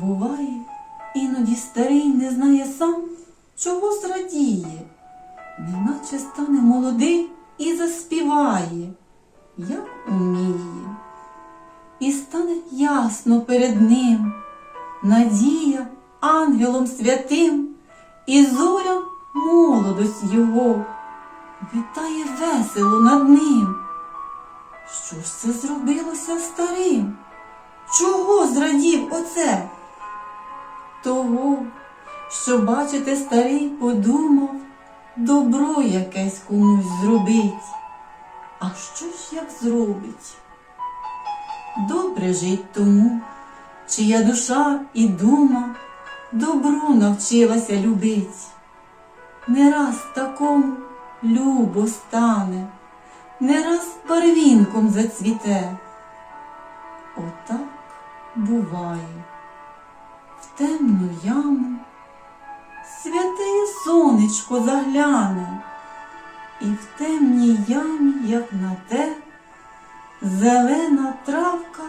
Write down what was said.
Буває, іноді старий не знає сам, чого зрадіє, неначе стане молодий і заспіває, як уміє. І стане ясно перед ним надія ангелом святим, і зоря молодость його вітає весело над ним. Що ж це зробилося старим? Чого зрадів оце? Того, що, бачите, старий подумав, добро якесь комусь зробить. А що ж як зробить? Добре жить тому, чия душа і дума добро навчилася любить. Не раз такому любо стане, не раз барвінком зацвіте. Отак буває. Темну яму святе сонечко загляне, і в темній ямі, як на те, зелена травка.